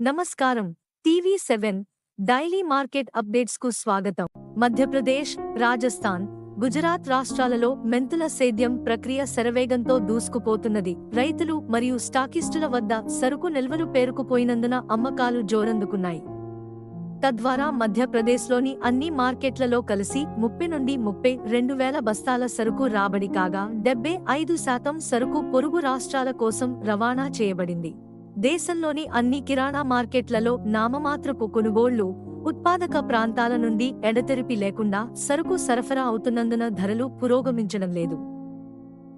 నమస్కారం. TV seven daily market అప్డేట్స్కు స్వాగతం. మధ్యప్రదేశ్ రాజస్థాన్ గుజరాత్ రాష్ట్రాలలో మెంతుల సేద్యం ప్రక్రియ శరవేగంతో దూసుకుపోతున్నది. రైతులు మరియు స్టాకిస్టుల వద్ద సరుకు నిల్వలు పేరుకుపోయినందున అమ్మకాలు జోరందుకున్నాయి. తద్వారా మధ్యప్రదేశ్లోని అన్ని మార్కెట్లలో కలిసి ముప్పై నుండి ముప్పై రెండు వేల బస్తాల సరుకు రాబడి కాగా డెబ్బై ఐదు శాతం సరుకు పొరుగు రాష్ట్రాల కోసం రవాణా చేయబడింది. దేశంలోని అన్ని కిరాణా మార్కెట్లలో నామమాత్రపు కొనుగోళ్ళు ఉత్పాదక ప్రాంతాల నుండి ఎడతెరిపి లేకుండా సరుకు సరఫరా అవుతున్నందున ధరలు పురోగమించడం లేదు.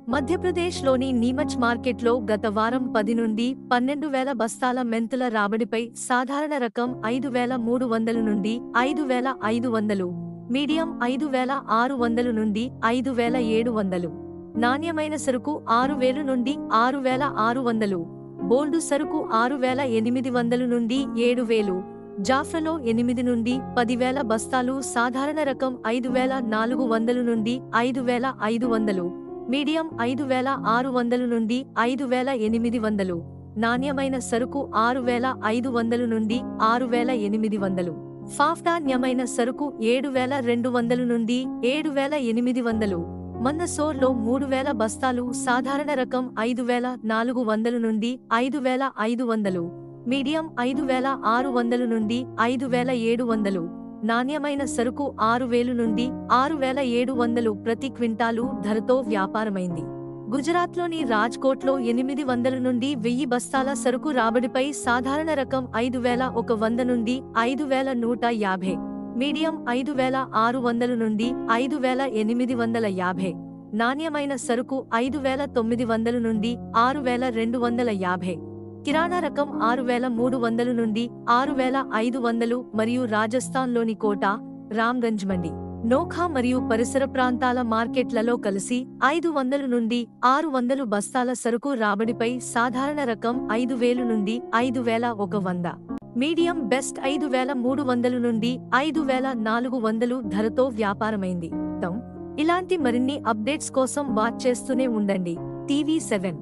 మధ్యప్రదేశ్లోని నీమచ్ మార్కెట్లో గత వారం పది నుండి పన్నెండు వేల బస్తాల మెంతుల రాబడిపై సాధారణ రకం ఐదు వేల మూడు వందల నుండి ఐదు వేల ఐదు వందలు మీడియం ఐదు వేల ఆరు వందలు నుండి ఐదు వేల ఏడు వందలు నాణ్యమైన సరుకు ఆరు వేలు నుండి ఆరు వేల ఆరు వందలు బోల్డు సరుకు ఆరు వేల ఎనిమిది వందలు నుండి ఏడు వేలు. జాఫ్రలో ఎనిమిది నుండి పదివేల బస్తాలు సాధారణ రకం ఐదు వేల నాలుగు వందలు నుండి ఐదు వేల ఐదు వందలు. మీడియం ఐదు వేల ఆరు వందలు నుండి ఐదు వేల ఎనిమిది వందలు. నాణ్యమైన సరుకు ఆరు వేల ఐదు వందలు నుండి ఆరు వేల ఎనిమిది వందలు. ఫాఫ్టాన్యమైన సరుకు ఏడు వేల రెండు వందలు నుండి ఏడు వేల ఎనిమిది వందలు. మందసోర్లో మూడు వేల బస్తాలు సాధారణ రకం ఐదు వేల నాలుగు వందలు నుండి ఐదు వేల ఐదు వందలు మీడియం ఐదు వేల ఆరు వందలు నుండి ఐదు వేల ఏడు వందలు నాణ్యమైన సరుకు ఆరు వేలు నుండి ఆరు వేల ఏడు వందలు ప్రతి క్వింటాలు ధరతో వ్యాపారమైంది. గుజరాత్లోని రాజ్కోట్లో ఎనిమిది వందల నుండి వెయ్యి బస్తాల సరుకు రాబడిపై సాధారణ రకం ఐదు వేల ఒక వంద నుండి ఐదు వేల నూట యాభై మీడియం ఐదు వేల ఆరు వందల నుండి ఐదు వేల ఎనిమిది వందల యాభై. నాణ్యమైన సరుకు ఐదు వేల తొమ్మిది వందల నుండి ఆరు వేల రెండు వందల యాభై. కిరాణా రకం ఆరు వేల మూడు వందలు నుండి ఆరు వేల ఐదు వందలు మరియు రాజస్థాన్లోని కోట రామ్గంజ్ మండి. నోఖా మరియు పరిసర ప్రాంతాల మార్కెట్లలో కలిసి ఐదు వందలు నుండి ఆరు వందలు బస్తాల సరుకు రాబడిపై సాధారణ రకం ఐదు వేలు నుండి ఐదు వేల ఒక వంద. మీడియం బెస్ట్ ఐదు వేల మూడు వందలు నుండి ఐదు వేల నాలుగు వందలు ధరతో వ్యాపారమైంది. ఇలాంటి మరిన్ని అప్డేట్స్ కోసం వాచ్ చేస్తూనే ఉండండి. TV seven.